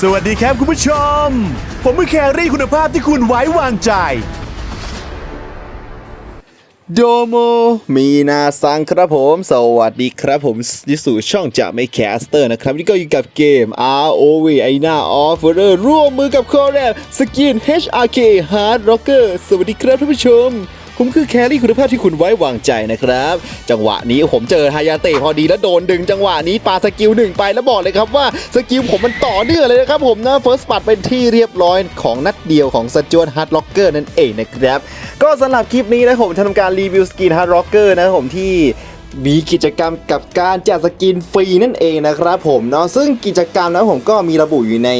สวัสดีครับคุณผู้ชม ผมคือแครี่คุณภาพที่คุณไว้วางใจ โดโม มีนาซังครับผม สวัสดีครับผมยิสู่ช่องจะไม่แคสเตอร์นะครับ นี่ก็อยู่กับเกม ROV ไอหน้าออฟเฟอร์ร่วมมือกับคอแรสกิน HRK Hard Rocker สวัสดีครับท่านผู้ชม ผมคือแครี่คุณภาพที่คุณไว้วางใจนะครับ จังหวะนี้ผมเจอฮายาเตะพอดีแล้วโดนดึง จังหวะนี้ปาสกิลหนึ่งไปแล้วบอกเลยครับว่าสกิลผมมันต่อเนื่องเลยนะครับผมนะเฟิร์สปัดเป็นที่เรียบร้อยของนัดเดียวของสจวนฮาร์ดล็อกเกอร์นั่นเองนะครับก็สำหรับคลิปนี้นะผมจะทำการรีวิวสกินฮาร์ดล็อกเกอร์นะผมที่ มีกิจกรรมกับการแจกสกินฟรีนั่นเองนะครับผมเนาะซึ่งกิจกรรมนะผมก็มีระบุอยู่ใน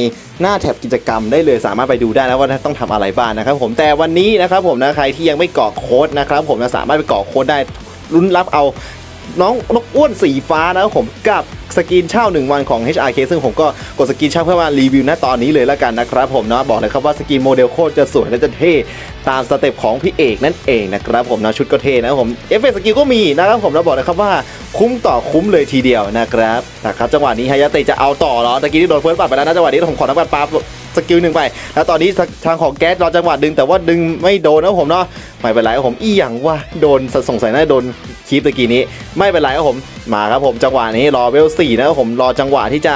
หน้าแท็บกิจกรรมได้เลยสามารถไปดูได้นะว่าต้องทำอะไรบ้างนะครับผมแต่วันนี้นะครับผมนะใครที่ยังไม่กรอกโค้ดนะครับผมนะสามารถไปกรอกโค้ดได้รุ้นรับเอา น้องนกอ้วนสีฟ้านะครับผมกับสกินเช่า 1 วันของ HRK ซึ่งผมก็กดสกินเช่าเพื่อมารีวิวณตอนนี้เลยแล้วกันนะครับผมเนาะบอกเลยครับว่าสกินโมเดลโคตรจะสวยและจะเท่ตามสเต็ปของพี่เอกนั่นเองนะครับผมนะชุดก็เท่นะครับผมเอฟเฟกต์สกิลก็มีนะครับผมแล้วบอกเลยครับว่าคุ้มต่อคุ้มเลยทีเดียวนะครับนะครับจังหวะนี้ฮายาเตะจะเอาต่อเหรอตะกี้ที่โดนเฟิร์สปัดไปแล้วนะจังหวะนี้ผมขอทำการปา สกิลหนึ่งไป แล้วตอนนี้ทางของแก๊สรอจังหวะดึงแต่ว่าดึงไม่โดนนะผมเนาะไม่เป็นไรครับผมอีหยังว่าโดนสงสัยน่าโดนคีปตะกี้นี้ ไม่เป็นไรครับผมมาครับผมจังหวะนี้รอเวลสี่นะครับผมรอจังหวะที่จะ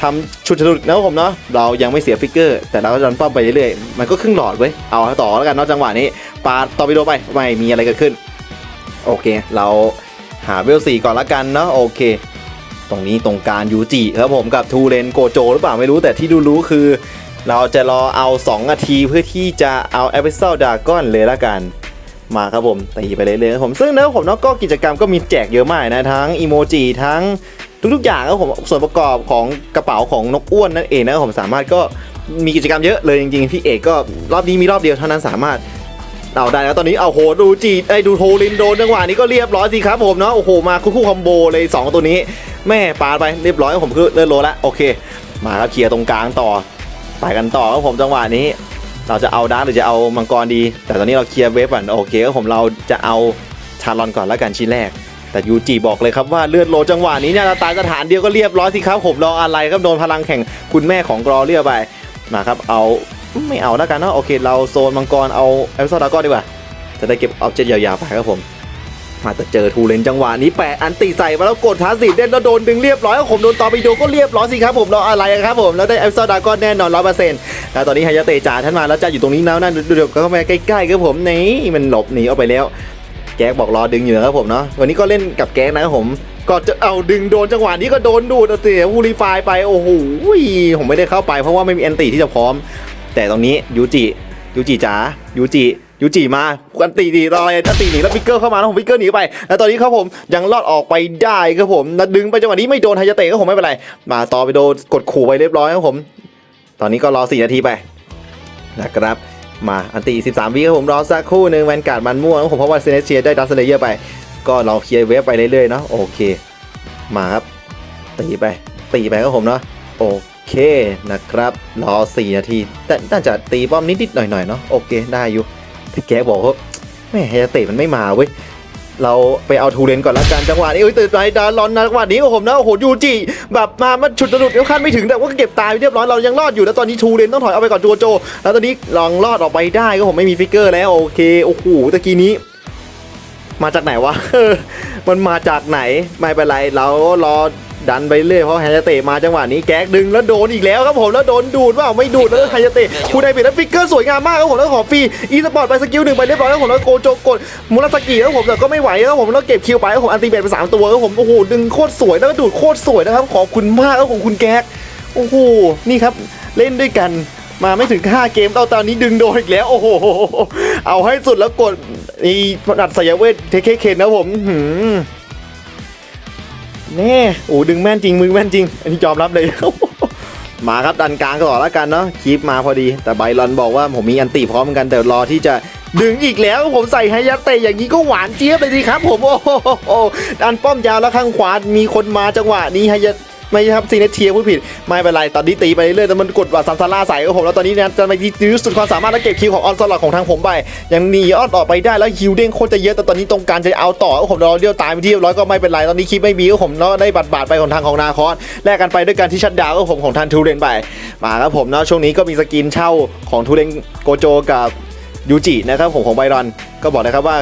ทำชุดชุดนะครับผมเนาะเรายังไม่เสียฟิกเกอร์ แต่เราก็ดันป้อมไปเรื่อยๆมันก็ครึ่งหลอดเว้ยเอาต่อแล้วกันเนาะจังหวะนี้ปาต่อไปโดไปไม่มีอะไรเกิดขึ้น โอเค เราหาเวลสี่ก่อนละกันเนาะโอเค ตรงนี้ตรงการยูจิครับผมกับทูเรนโกโจหรือเปล่าไม่รู้แต่ที่ดูรู้คือ เราจะรอเอา 2 นาทีเพื่อที่จะเอาแอปเปิลดากอนเลยละกัน มาครับผมตีไปเรื่อยๆครับผมซึ่งนะครับผมเนาะก็กิจกรรมก็มีแจกเยอะมากนะ ทั้งอีโมจิทั้งทุกๆอย่างครับผมส่วนประกอบของกระเป๋าของนกอ้วนนั่นเองนะครับผมสามารถก็มีกิจกรรมเยอะเลยจริงๆพี่เอกก็รอบนี้มีรอบเดียวเท่านั้นสามารถเอาได้แล้วตอนนี้เอาโหดูจีไอ้ดูโทลินโดนจังหวะนี้ก็เรียบร้อยสิครับผมเนาะโอ้โหมาคู่คู่คอมโบเลย 2 ตัวนี้ แม่ปาไปเรียบร้อยผมคือเลื่อนโลล้วโอเค มาครับเคลียร์ตรงกลางต่อ ไปกันต่อครับผมจังหวะนี้ เราจะเอาดาร์กหรือจะเอามังกรดี แต่ตอนนี้เราเคลียร์เวฟก่อนโอเคครับผมเราจะเอาชาลอนก่อนแล้วกันชิ้นแรก แต่ยูจีบอกเลยครับว่าเลือดโลจังหวะนี้เนี่ยเราตายสถานเดียวก็เรียบร้อยสิครับผมรออะไรครับโดนพลังแข่งคุณแม่ของกรอเรียบไปมาครับเอาไม่เอาแล้วกันเนาะโอเค เราโซนมังกรเอาเอลซอดากอนดีกว่าจะได้เก็บออบเจกต์ยาวๆไปครับผม มาแต่เจอทูเลนจังหวะนี้แปะอันตีใส่มาแล้วกดท้าสีเด่นแล้วโดนดึงเรียบร้อยแล้วผมโดนตอร์ปิโดก็เรียบร้อยสิครับผมรออะไรครับผมแล้วได้เอลซอดากอนแน่นอนร้อยเปอร์เซ็นต์แล้วตอนนี้ฮายาเตะจ่าท่านมาแล้วจ่าอยู่ตรงนี้แล้วนั่นเดี๋ยวเข้ามาใกล้ๆครับผมนี่มันหลบหนีออกไปแล้วแก๊กบอกรอดึงอยู่นะครับผมเนาะวันนี้ก็เล่นกับแก๊กนะครับผมก็จะเอาดึงโดนจังหวะนี้ก็โดนดูดเสียพูรีไฟไปโอ้โหผมไม่ได้เข้าไปเพราะว่าไม่มีแอนตี้ที่จะพร้อม แต่ตรงนี้ยูจิยูจิจ๋ายูจิ ยูจิมาอันตีดีรออะไรอันตีหนีแล้วฟิกเกอร์เข้ามาแล้วผมฟิกเกอร์หนีไป แล้วตอนนี้ครับผมยังรอดออกไปได้ครับผมแล้วดึงไปจังหวะนี้ไม่โดนไฮยาเตะก็ผมไม่เป็นไร มาต่อไปโดนกดขู่ไปเรียบร้อยครับผม ตอนนี้ก็รอ 4 นาทีไปนะครับมาอันตี 13 วิครับผมรอสักครู่หนึ่งแวนการ์ดมันม่วงครับผมเพราะว่าเซเนเชียได้ดัสเลเยอร์ไป ก็เราเคลียร์เวฟไปเรื่อยๆเนาะโอเค มาครับตีไปตีไปครับผมเนาะโอเคนะครับรอ 4 นาทีแต่น่าจะตีป้อมนิดๆหน่อยๆเนาะโอเคได้อยู่ แต่แกบอกว่าแม่เฮยเตะมันไม่มาเว้ยเราไปเอาทูเรนก่อนละกันจังหวะนี้เอ้ยตื่นไปดารอนนะจังหวะนี้โอ้โหนะโอ้โหยูจิแบบมามันฉุดระดุดเดี๋ยวขั้นไม่ถึงแต่ว่าเก็บตายเรียบร้อยเรายังรอดอยู่แล้วตอนนี้ทูเรนต้องถอยเอาไปก่อนโจโจ แล้วตอนนี้ลองรอดออกไปได้ก็ผมไม่มีฟิกเกอร์แล้วโอเคโอ้โหตะกี้นี้ มาจากไหนวะมันมาจากไหนไม่เป็นไรเรารอ ดันไปเรื่อยเพราะไฮยาเตะมาจังหวะนี้แก๊กดึงแล้วโดนอีกแล้วครับผมแล้วโดนดูดว่าไม่ดูดแล้วไฮยาเตะคูไดเปิดแล้วฟิกเกอร์สวยงามมากครับผมแล้วขอฟรีอีสปอร์ตไปสกิลหนึ่งไปเรียบร้อยแล้วผมแล้วโกโจกดมูราสกิแล้วผมแต่ก็ไม่ไหวแล้วผมแล้วเก็บคิวไปแล้วผมอันติเบตไปสามตัวแล้วผมโอ้โหดึงโคตรสวยแล้วก็ดูดโคตรสวยนะครับขอบคุณมากแล้วของคุณแก๊กโอ้โหนี่ครับเล่นด้วยกันมาไม่ถึง 5 เกมตอนตอนนี้ดึงโดนอีกแล้ว โอ้โห เอาให้สุดแล้วกดอีนัดสายเวทเทเคเคนนะผมหือ แน่โอ้ดึงแม่นจริงมือแม่นจริง อันนี้ยอมรับเลย มาครับดันกลางต่อแล้วกันเนาะคีปมาพอดี แต่ไบรอนบอกว่าผมมีอันตีพร้อมกันแต่รอที่จะดึงอีกแล้วผมใส่ไฮยัตเตะอย่างนี้ก็หวานเจี๊ยบเลยดีครับ ผมโอ้โหดันป้อมยาวแล้วข้างขวามีคนมาจังหวะนี้ไฮยัต ไม่ใช่ครับซีเนเทียพูดผิด ไม่เป็นไร ตอนนี้ตีไปเรื่อยแต่มันกดบัตรซันซาร่าใส่กับผมแล้วตอนนี้นี่ยจะไปยื้อสุดความสามารถและเก็บคิวของออนสลัดของทางผมไปยังหนีออดออกไปได้แล้วคิวเด้งโคตรจะเยอะแต่ตอนนี้ตรงการจะเอาต่อก็ผมรอเดียวตายไปที่เรียบร้อยก็ไม่เป็นไรตอนนี้คลิปไม่มีก็ผมเนาะได้บัตรบาทไปของทางของนาคอนแลกกันไปด้วยการที่ชัดดาวก็ผมของทางทูเรนไปมาครับผมเนาะช่วงนี้ก็มีสกินเช่าของทูเรนโกโจกับยูจินะครับผมของไบรอนก็บอกนะครับว่า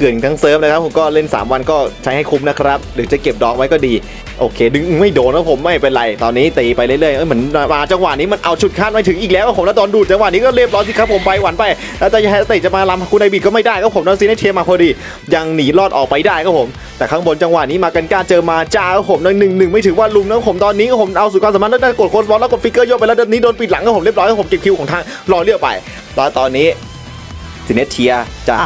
เกลื่อนทั้งเซิร์ฟนะครับผมก็เล่น 3 วันก็ใช้ให้คุ้มนะครับ หรือจะเก็บดอกไว้ก็ดี โอเค ดึงไม่โดนนะผมไม่เป็นไร ตอนนี้ตีไปเรื่อยๆเอ้ยเหมือนมาจังหวะนี้มันเอาชุดคาดไม่ถึงอีกแล้วผมแล้วตอนดูดจังหวะนี้ก็เรียบร้อยสิครับผมไปหวันไป แล้วจะให้เตะจะมาลำคุณไอบิดก็ไม่ได้ก็ผมนอนซีเนเทียมาพอดี ยังหนีรอดออกไปได้ครับผม แต่ข้างบนจังหวะนี้มากันกล้าเจอมาจ้าครับผมหนึ่งหนึ่งไม่ถือว่าลุมนะผมตอนนี้ก็ผมเอาสุดความสามารถแล้วได้กดโค้ดบอลแล้วกดฟิกเกอร์โยกไปแล้วตอนนี้โดนปิดหลังก็ผมเรียบร้อยก็ผมเก็บคิวของทางรอเรียกไปตอนตอนนี้ซินเนเทียจ๋า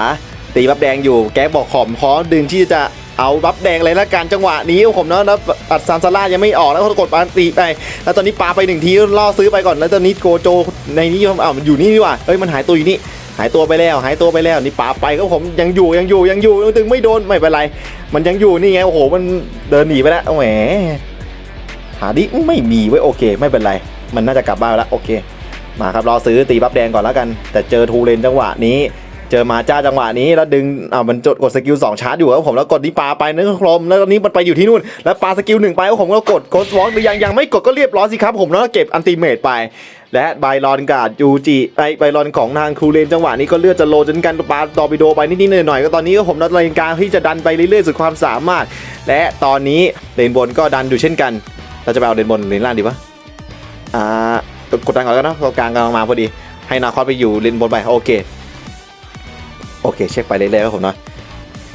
ตีบับแดงอยู่แก๊กบอกขอมพร้อดึงที่จะเอาบับแดงเลยละกันจังหวะนี้ผมเนาะแล้วอัดซามซาร่ายังไม่ออกแล้วก็กดปาตีไป แล้วตอนนี้ปาไปหนึ่งทีล่อซื้อไปก่อนแล้วตอนนี้โกโจในนี้อ้าวมันอยู่นี่ดีกว่าเอ้ยมันหายตัวอยู่นี่หายตัวไปแล้ว หายตัวไปแล้วนี่ปาไปก็ผมยังอยู่ยังอยู่ยังอยู่ตึงไม่โดนไม่เป็นไร มันยังอยู่นี่ไงโอ้โหมันเดินหนีไปแล้วแหมหาดิไม่มีไว้โอเค ไม่เป็นไร มันน่าจะกลับบ้านแล้วโอเค มาครับรอซื้อตีบัฟแดงก่อนแล้วกัน แต่เจอทูเลนจังหวะนี้ เจอมาจ้าจังหวะนี้แล้วดึงอ่ามันจดกดสกิล2ชาร์จอยู่ครับผมแล้วกดนี้ปาไปนึกคลมแล้วตอนนี้มันไปอยู่ที่นู่น แล้วปาสกิลหนึ่งไปแล้วผมก็กดโกดวอล์กหรือยังยังไม่กดก็เรียบร้อยสิครับผมแล้วก็เก็บอันติเมตไป และไบรอนกาดยูจิไอไบรอนของทางครูเลนจังหวะนี้ก็เลือดจะโลจนกันปาดอปิโดไปนิดๆหน่อยๆก็ตอนนี้ก็ผมนัดรายกลารที่จะดันไปเรื่อยๆสุดความสามารถ และตอนนี้เลนบนก็ดันอยู่เช่นกัน เราจะไปเอาเลนบนหรือเลนล่างดีวะอ่ากดดันก่อนก็นเนะกลางกำลังมาพอดีให้นาคอสไปอยู่เลนบนไปโอเค โอเค เช็คไปเรื่อยๆครับผมเนาะ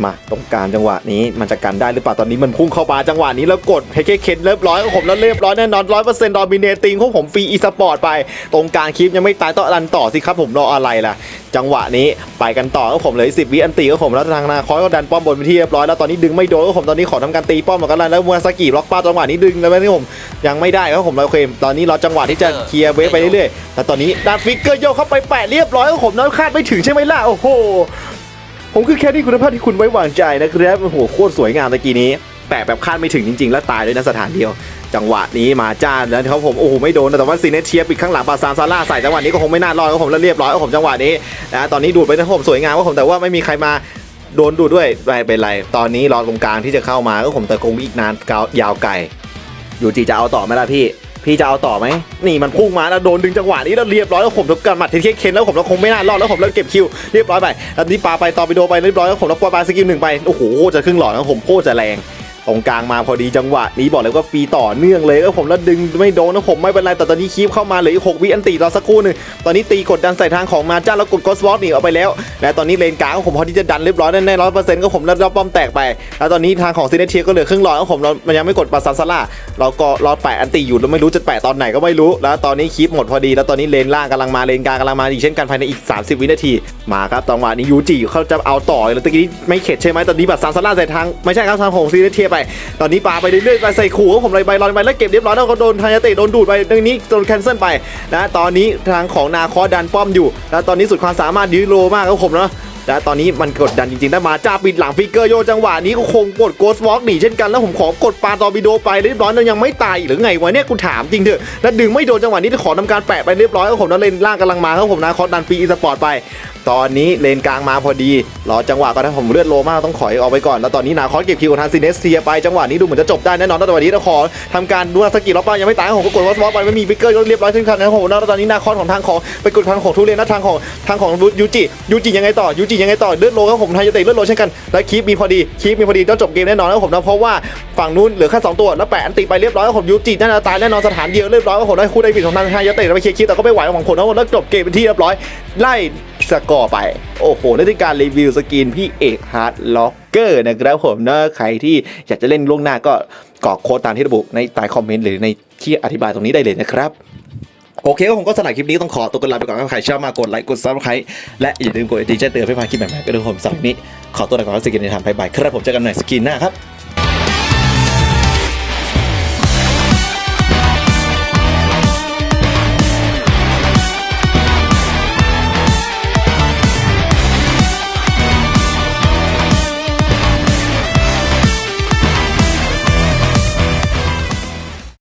มาตรงการจังหวะนี้มันจะกันได้หรือเปล่าตอนนี้มันพุ่งเข้ามาจังหวะนี้แล้วกดเฮเคเคนเรียบร้อยผมแล้วเรียบร้อยแน่นอนร้อยเปอร์เซ็นต์ดอมิเนติงของผมฟรีอีสปอร์ตไป ตรงกลางคลิปยังไม่ตายต้องรันต่อสิครับผมรออะไรล่ะ จังหวะนี้ไปกันต่อก็ผมเลย10วิอันตีก็ผมแล้วทางนาคอยก็ดันป้อมบนไปที่เรียบร้อยแล้วตอนนี้ดึงไม่โดนก็ผมตอนนี้ขอทำการตีป้อมเหมือนกันแล้วมูราสกิบล็อกป้าจังหวะนี้ดึงแล้วที่ผมยังไม่ได้ก็ผมเราเคลมตอนนี้รอจังหวะที่จะเคลียร์เวฟไปเรื่อยๆแล้วตอนนี้ดันฟิกเกอร์โยเข้าไปแปะเรียบร้อยก็ผมนั้นคาดไม่ถึงใช่ไหมล่ะโอ้โห ผมคือแค่ที่คุณภาพที่คุณไว้วางใจนะครับโอ้โหโคตรสวยงามตะกี้นี้แปะแบบคาดไม่ถึงจริง ๆ แล้วตายด้วยนะสถานเดียว จังหวะนี้มาจ้าแล้วเขาผมโอ้โหไม่โดนแต่ว่าซีเนเทียปิดข้างหลังปาซานซาร่าใส่จังหวะนี้ก็คงไม่น่ารอดก็ผมแล้วเรียบร้อยก็ผมจังหวะนี้นะตอนนี้ดูดไปนะผมสวยงามก็ผมแต่ว่าไม่มีใครมาโดนดูดด้วยไม่เป็นไรตอนนี้รอตรงกลางที่จะเข้ามาก็ผมแต่คงอีกนานยาวไกลอยู่จีจะเอาต่อไหมล่ะพี่ พี่จะเอาต่อไหมนี่มันพุ่งมาแล้วโดนดึงจังหวะนี้แล้วเรียบร้อยแล้วผมทำการหมัดเทเคนแล้วผมแล้วคงไม่น่ารอดแล้วผมแล้วเก็บคิวเรียบร้อยไปแล้วนี่ปาไปต่อไปโดไปเรียบร้อยแล้วผมแล้วปาสกิลหนึ่งไปโอ้โหจะครึ่งหลอดแล้วผมโคตรจะแรง ตรงกลางมาพอดีจังหวะนี้บอกเลยว่าฟรีต่อเนื่องเลยแล้วผมแล้วดึงไม่โดนนะผมไม่เป็นไรแต่ตอนนี้คีบเข้ามาเหลืออีกหกวิอันตีรอสักครู่หนึ่งตอนนี้ตีกดดันใส่ทางของมาจ้าแล้วกดกอสวอตหนีออกไปแล้ว และตอนนี้เลนกลางของผมพอที่จะดันเรียบร้อยแน่ๆร้อยเปอร์เซ็นต์ก็ผมแล้วรับป้อมแตกไป แล้วตอนนี้ทางของซีเนเทียก็เหลือครึ่งหลอดของผมมันยังไม่กดปาซันซาร่าเราก็รอแปะอันตีอยู่แล้วไม่รู้จะแปะตอนไหนก็ไม่รู้ แล้วตอนนี้คีบหมดพอดี แล้วตอนนี้เลนล่างกำลังมาเลนกลางกำลังมาอีกเช่นกันภายในอีก 30 วินาทีมาครับจังหวะนี้ยูจิเขาจะเอาต่อแล้วตะกี้ไม่เข็ดใช่ไหมตอนนี้บัตรซานซาร่าใส่ทางไม่ใช่ครับทางของซีเนเทียไป ตอนนี้ปาไปเรื่อยๆไปใส่ขู่ของผมเลยใบรอนไปแล้วเก็บเรียบร้อยแล้วก็โดนทายาเตะโดนดูดไปตรงนี้โดนแคนเซิลไปนะตอนนี้ทางของนาคอดันป้อมอยู่ แล้วตอนนี้สุดความสามารถยื้อโลมากครับผมเนาะและตอนนี้มันกดดันจริงๆได้มาจ้าปิดหลังฟิกเกอร์โยจังหวะนี้ก็คงกดโกสวอล์กหนีเช่นกันแล้วผมขอกดปาตอร์ปิโดไปเรียบร้อยแล้วยังไม่ตายหรือไงวะเนี่ยกูถามจริงเถอะแล้วดึงไม่โดนจังหวะนี้ขอทำการแปะไปเรียบร้อยครับผมแล้วเลนล่างกำลังมาครับผมนะคอดันฟีอีสปอร์ตไป ตอนนี้เลนกลางมาพอดีรอจังหวะก็ถ้าผมเลือดโลมากต้องถอยออกไปก่อน แล้วตอนนี้นาคอสเก็บคิวของทางซีเนสเซียไปจังหวะนี้ดูเหมือนจะจบได้แน่นอนแล้วตอนนี้เราขอทำการดูสกิลล็อกป้ายังไม่ตายผมก็กดวอสวอสไปไม่มีฟิกเกอร์ก็เรียบร้อยเช่นกันนะครับผมแล้วตอนนี้นาคอสของทางของไปกดทางของทุเรียนนะทางของทางของยูจิยูจิยังไงต่อยูจิยังไงต่อเลือดโลครับผมทายเตะเลือดโลเช่นกันและคีปมีพอดีคีปมีพอดีต้องจบเกมแน่นอนแล้วผมนะเพราะว่าฝั่งนู้นเหลือแค่สองตัวแล้วแปะอันติไปเรียบร้อยแล้วผมยูจิน่าจะตายแน่นอนสถานเดียวเรียบร้อยแล้วผมได้คู่ได้ปิดของทางทายาเตะไปเคลียร์คีปแต่ก็ไม่ไหวของผมแล้วแล้วจบเกมเป็นที่เรียบร้อยไล่ สกอร์ไป โอ้โหนั่นคือการรีวิวสกินพี่เอกฮาร์ดล็อกเกอร์นะครับผมนะใครที่อยากจะเล่นล่วงหน้าก็กรอกโค้ดตามที่ระบุในใต้คอมเมนต์หรือในที่อธิบายตรงนี้ได้เลยนะครับโอเคก็ผมก็สำหรับคลิปนี้ต้องขอตัวกันลาไปก่อนครับใครชอบมากกดไลค์กดซับสไครต์และอย่าลืมกดติดแจ้งเตือนเพื่อพาคลิปใหม่ๆก็ดูผมสำหรับนี้ขอตัวลาไปก่อนสกินในทางไปบายครับผมเจอกันใหม่สกินหน้าครับ